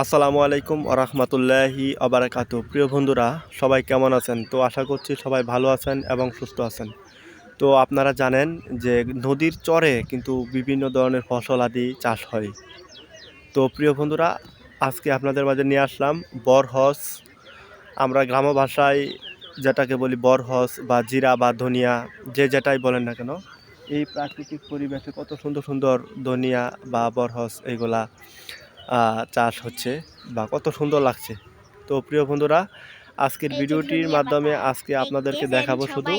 আসসালামু আলাইকুম আরহামতুল্লাহি আবারাকাতু প্রিয় বন্ধুরা, সবাই কেমন আছেন? তো আশা করছি সবাই ভালো আছেন এবং সুস্থ আছেন। তো আপনারা জানেন যে নদীর চরে কিন্তু বিভিন্ন ধরনের ফসল আদি চাষ হয়। তো প্রিয় বন্ধুরা, আজকে আপনাদের মাঝে নিয়ে আসলাম বরহস। আমরা গ্রাম ভাষায় যেটাকে বলি বরহস বা জিরা বা ধনিয়া, যে যেটাই বলেন না কেন, এই প্রাকৃতিক পরিবেশে কত সুন্দর সুন্দর ধনিয়া বা বরহস এইগুলা চাষ হচ্ছে বা কত সুন্দর লাগছে। তো প্রিয় বন্ধুরা আজকের ভিডিওটির মাধ্যমে আজকে আপনাদেরকে দেখাবো শুধু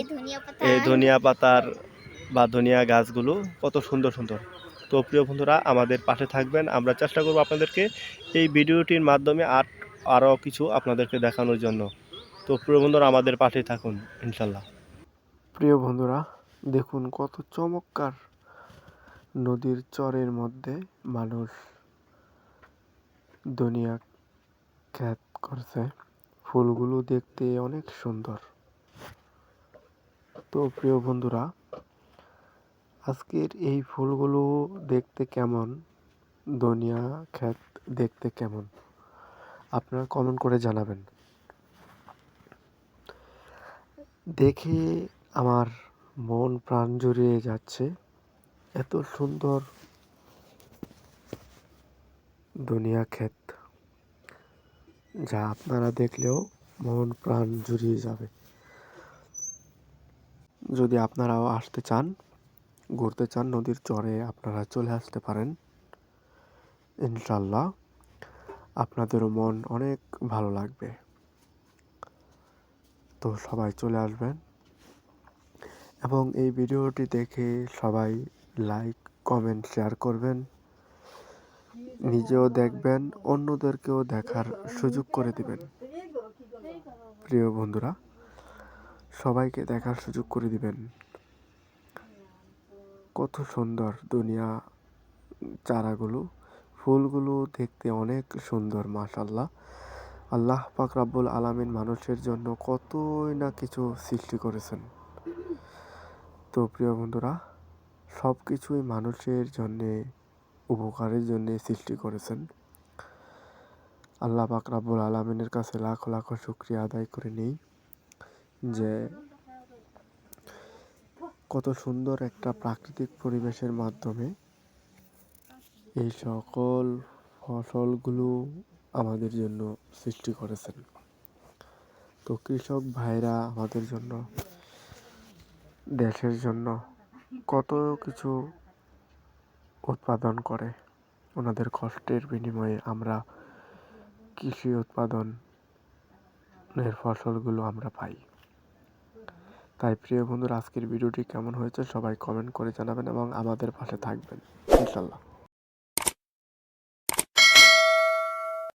এই ধনিয়া পাতার বা ধনিয়া গাছগুলো কত সুন্দর সুন্দর। তো প্রিয় বন্ধুরা আমাদের পাশে থাকবেন। আমরা চেষ্টা করব আপনাদেরকে এই ভিডিওটির মাধ্যমে আর আরও কিছু আপনাদেরকে দেখানোর জন্য। তো প্রিয় বন্ধুরা আমাদের পাশে থাকুন ইনশাল্লাহ প্রিয় বন্ধুরা দেখুন কত চমৎকার নদীর চরের মধ্যে মানুষ দুনিয়া খ্যাত করছে। ফুলগুলো দেখতে অনেক সুন্দর। তো প্রিয় বন্ধুরা, আজকের এই ফুলগুলো দেখতে কেমন? দুনিয়া খ্যাত দেখতে কেমন? আপনারা কমেন্ট করে জানাবেন। দেখে আমার মন প্রাণ জুড়িয়ে যাচ্ছে। এত সুন্দর দুনিয়া ক্ষেত, যা আপনারা দেখলেও মন প্রাণ জুড়িয়ে যাবে। যদি আপনারাও আসতে চান, ঘুরতে চান, নদীর চরে আপনারা চলে আসতে পারেন। ইনশাল্লাহ আপনাদেরও মন অনেক ভালো লাগবে। তো সবাই চলে আসবেন এবং এই ভিডিওটি দেখে সবাই লাইক, কমেন্ট, শেয়ার করবেন। নিজেও দেখবেন, অন্যদেরকেও দেখার সুযোগ করে দিবেন। প্রিয় বন্ধুরা, সবাইকে দেখার সুযোগ করে দিবেন। কত সুন্দর দুনিয়া চারাগুলো, ফুলগুলো দেখতে অনেক সুন্দর মাশাল্লাহ আল্লাহ পাক রাব্বুল আলামিন মানুষের জন্য কতই না কিছু সৃষ্টি করেছেন। তো প্রিয় বন্ধুরা সব কিছুই মানুষের জন্যে উপকারের জন্য সৃষ্টি করেছেন। আল্লাহ পাক রাব্বুল আলমিনের কাছে লাখো লাখো শুক্রিয়া আদায় করে নেই যে কত সুন্দর একটা প্রাকৃতিক পরিবেশের মাধ্যমে এই সকল ফসলগুলো আমাদের জন্য সৃষ্টি করেছেন। তো কৃষক ভাইরা আমাদের জন্য, দেশের জন্য কত কিছু উৎপাদন করে। ওনাদের কষ্টের বিনিময়ে আমরা কৃষি উৎপাদনের ফসলগুলো আমরা পাই। তাই প্রিয় বন্ধুরা, আজকের ভিডিওটি কেমন হয়েছে সবাই কমেন্ট করে জানাবেন এবং আমাদের পাশে থাকবেন, ইনশাল্লাহ।